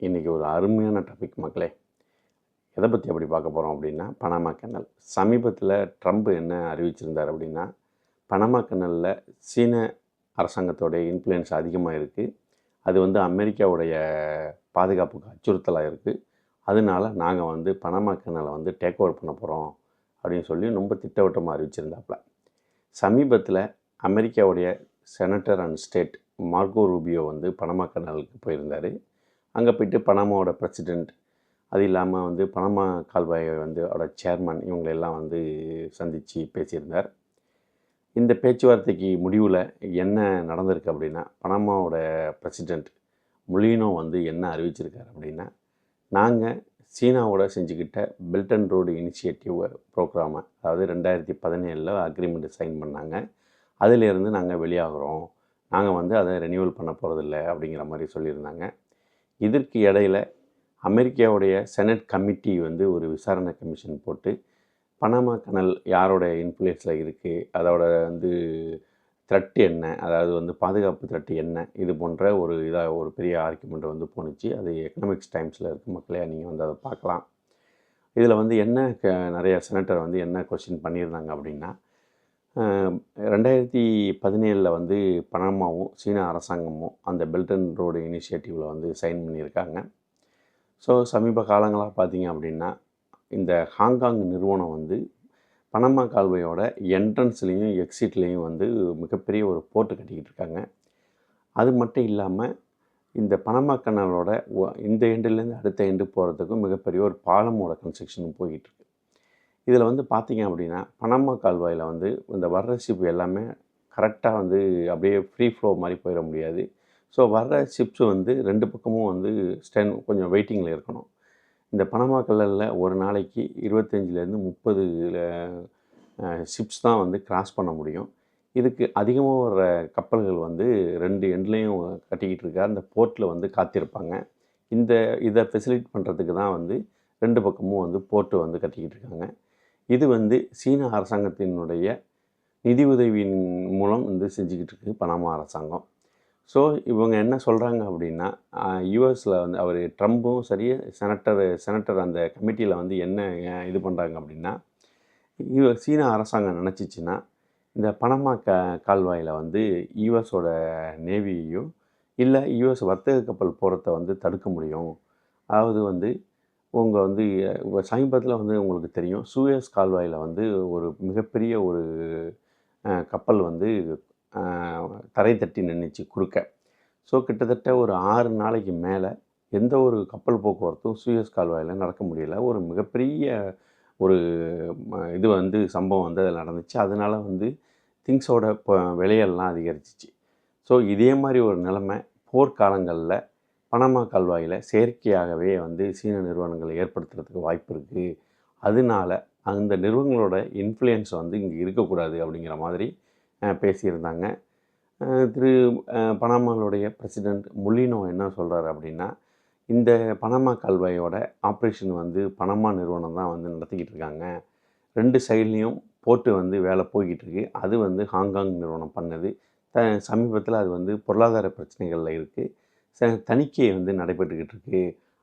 இன்றைக்கி ஒரு அருமையான டாபிக் மக்களே. எதை பற்றி அப்படி பார்க்க போகிறோம் அப்படின்னா பனாமா கனல் சமீபத்தில் ட்ரம்ப் என்ன அறிவிச்சிருந்தார் அப்படின்னா பனாமா கனலில் சீன அரசாங்கத்தோடைய இன்ஃப்ளூயன்ஸ் அதிகமாக இருக்குது அது வந்து அமெரிக்காவுடைய பாதுகாப்புக்கு அச்சுறுத்தலாக இருக்குது அதனால நாங்கள் வந்து பனாமா கனலை வந்து டேக் ஓவர் பண்ண போகிறோம் அப்படின்னு சொல்லி ரொம்ப திட்டவட்டமாக அறிவிச்சிருந்தாப்புல சமீபத்தில் அமெரிக்காவுடைய senator and state Marco Rubio வந்து பனமா கனலுக்கு போயிருந்தார். அங்கே போயிட்டு பனமாவோட பிரசிடெண்ட் அது இல்லாமல் வந்து பனமா கால்வாய் வந்து அவரோட சேர்மன் இவங்களெல்லாம் வந்து சந்தித்து பேசியிருந்தார். இந்த பேச்சுவார்த்தைக்கு முடிவில் என்ன நடந்திருக்கு அப்படின்னா பனமாவோட பிரசிடெண்ட் முலினோ வந்து என்ன அறிவிச்சிருக்காரு அப்படின்னா நாங்கள் சீனாவோட செஞ்சுக்கிட்ட பெல்ட் அண்ட் ரோடு இனிஷியேட்டிவ் ப்ரோக்ராமை அதாவது ரெண்டாயிரத்தி பதினேழில் அக்ரிமெண்ட் சைன் பண்ணாங்க. அதிலேருந்து நாங்கள் வெளியாகிறோம். நாங்கள் வந்து அதை ரெனியூவல் பண்ண போகிறதில்ல அப்படிங்கிற மாதிரி சொல்லியிருந்தாங்க. இதற்கு இடையில் அமெரிக்காவுடைய செனட் கமிட்டி வந்து ஒரு விசாரணை கமிஷன் போட்டு பனாமா கனல் யாரோட இன்ஃப்ளூயன்ஸில் இருக்குது அதோட வந்து த்ரெட்டு என்ன? அதாவது வந்து பாதுகாப்பு த்ரெட்டு என்ன? இது போன்ற ஒரு இதாக ஒரு பெரிய ஆர்குமெண்ட் வந்து போணுச்சு. அது எக்கனாமிக்ஸ் டைம்ஸில் இருக்க மக்களே நீங்கள் வந்து அதை பார்க்கலாம். இதில் வந்து என்ன க நிறைய செனட்டர் வந்து என்ன கொஸ்டின் பண்ணியிருந்தாங்க அப்படின்னா ரெண்டாயிரத்தி பதினேழில் வந்து பனாமாவும் சீன அரசாங்கமும் அந்த பெல்ட் அண்ட் ரோடு இனிஷியேட்டிவில் வந்து சைன் பண்ணியிருக்காங்க. ஸோ சமீப காலங்களாக பார்த்தீங்க அப்படின்னா இந்த ஹாங்காங் நிறுவனம் வந்து பனமா கால்வையோட என்ட்ரன்ஸ்லேயும் எக்ஸிட்லேயும் வந்து மிகப்பெரிய ஒரு போர்ட்டு கட்டிக்கிட்டு இருக்காங்க. அது மட்டும் இல்லாமல் இந்த பனமா கனலோட இந்த எண்டுலேருந்து அடுத்த எண்டு போகிறதுக்கும் மிகப்பெரிய ஒரு பாலமோட கன்ஸ்ட்ரக்ஷன் போய்கிட்டு இருக்கு. இதில் வந்து பார்த்தீங்க அப்படின்னா பனமா கால்வாயில் வந்து இந்த வர்ற ஷிப் எல்லாமே கரெக்டாக வந்து அப்படியே ஃப்ரீ ஃப்ளோ மாதிரி போயிட முடியாது. ஸோ வர்ற ஷிப்ஸ் வந்து ரெண்டு பக்கமும் வந்து ஸ்டென் கொஞ்சம் வெயிட்டிங்கில் இருக்கணும். இந்த பனமா கல்லலில் ஒரு நாளைக்கு இருபத்தஞ்சிலேருந்து முப்பது ஷிப்ஸ் தான் வந்து கிராஸ் பண்ண முடியும். இதுக்கு அதிகமாக வர கப்பல்கள் வந்து ரெண்டு எண்ட்லேயும் கட்டிக்கிட்டு இருக்கா அந்த போர்ட்டில் வந்து காத்திருப்பாங்க. இந்த இதை ஃபெசிலிட் பண்ணுறதுக்கு தான் வந்து ரெண்டு பக்கமும் வந்து போர்ட்டு வந்து கட்டிக்கிட்டு இருக்காங்க. இது வந்து சீன அரசாங்கத்தினுடைய நிதி உதவியின் மூலம் வந்து செஞ்சுக்கிட்டு இருக்கு பனாமா அரசாங்கம். ஸோ இவங்க என்ன சொல்கிறாங்க அப்படின்னா யூஎஸில் வந்து அவர் ட்ரம்ப்பும் சரி செனட்டர் செனட்டர் அந்த கமிட்டியில் வந்து என்ன இது பண்ணுறாங்க அப்படின்னா யூ சீன அரசாங்கம் நினச்சிச்சின்னா இந்த பனமா க கால்வாயில் வந்து யூஎஸோட நேவியையும் இல்லை யூஎஸ் வர்த்தக கப்பல் போகிறத வந்து தடுக்க முடியும். அதாவது வந்து உங்கள் வந்து இப்போ சமீபத்தில் வந்து உங்களுக்கு தெரியும். சூயஸ் கால்வாயில் வந்து ஒரு மிகப்பெரிய ஒரு கப்பல் வந்து தரை தட்டி நின்றுச்சு குறுக்க. ஸோ கிட்டத்தட்ட ஒரு ஆறு நாளைக்கு மேலே எந்த ஒரு கப்பல் போக்குவரத்தும் சூயஸ் கால்வாயில் நடக்க முடியல. ஒரு மிகப்பெரிய ஒரு ம- இது வந்து சம்பவம் வந்து அதில் நடந்துச்சு. அதனால் வந்து திங்ஸோட இப்போ விலையெல்லாம் அதிகரிச்சிச்சு. ஸோ இதே மாதிரி ஒரு நிலைமை போர்க்காலங்களில் பனமா கால்வாயில் செயற்கையாகவே வந்து சீன நிறுவனங்களை ஏற்படுத்துறதுக்கு வாய்ப்பு இருக்குது அதனால அந்த நிறுவனங்களோட இன்ஃப்ளூயன்ஸ் வந்து இங்கே இருக்கக்கூடாது அப்படிங்கிற மாதிரி பேசியிருந்தாங்க. திரு பனாமாவுடைய பிரசிடெண்ட் முலினோ என்ன சொல்கிறாரு அப்படின்னா இந்த பனமா கால்வாயோட ஆப்ரேஷன் வந்து பனமா நிறுவனம் தான் வந்து நடத்திக்கிட்டு இருக்காங்க. ரெண்டு சைட்லேயும் போட்டு வந்து வேலை போய்கிட்டு இருக்கு. அது வந்து ஹாங்காங் நிறுவனம் பண்ணது. த சமீபத்தில் அது வந்து பொருளாதார பிரச்சனைகளில் இருக்குது ச தணிக்கை வந்து நடைபெற்றுக்கிட்டு இருக்கு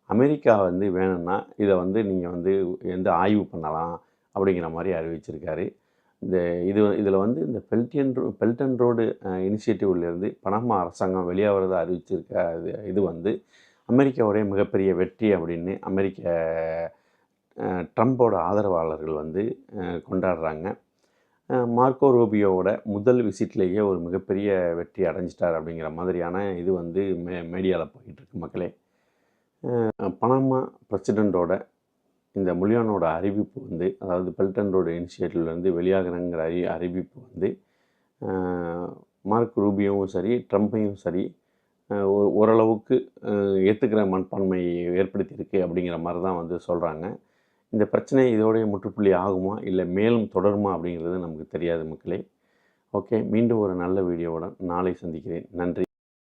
அமெரிக்கா வந்து வேணும்னா இதை வந்து நீங்கள் வந்து எந்த ஆய்வு பண்ணலாம் அப்படிங்கிற மாதிரி அறிவிச்சிருக்காரு. இந்த இது இதில் வந்து இந்த belt and road belt and road இனிஷியேட்டிவ்லேருந்து Panama அரசாங்கம் வெளியாகிறத அறிவிச்சிருக்க இது இது வந்து அமெரிக்காவுடைய மிகப்பெரிய வெற்றி அப்படின்னு அமெரிக்க ட்ரம்போட ஆதரவாளர்கள் வந்து கொண்டாடுறாங்க. மார்க்கோ ரூபியோவோட முதல் விசிட்லேயே ஒரு மிகப்பெரிய வெற்றி அடைஞ்சிட்டார் அப்படிங்கிற மாதிரியான இது வந்து மே மீடியாவில் போயிட்டுருக்கு மக்களே. பனாமா பிரசிடெண்ட்டோட இந்த முலியானோட அறிவிப்பு வந்து அதாவது பெல்டன் இனிஷியேட்டிவ்லேருந்து வெளியாகிறங்கிற அறி அறிவிப்பு வந்து மார்க் ரூபியோவும் சரி ட்ரம்ப்பையும் சரி ஓரளவுக்கு ஏற்றுக்கிற மண்பான்மையை ஏற்படுத்தியிருக்கு அப்படிங்கிற மாதிரி தான் வந்து சொல்கிறாங்க இந்த பிரச்சனை இதோடைய முற்றுப்புள்ளி ஆகுமா இல்லை மேலும் தொடருமா அப்படிங்கிறது நமக்கு தெரியாது மக்களே. ஓகே மீண்டும் ஒரு நல்ல வீடியோவுடன் நாளை சந்திக்கிறேன். நன்றி.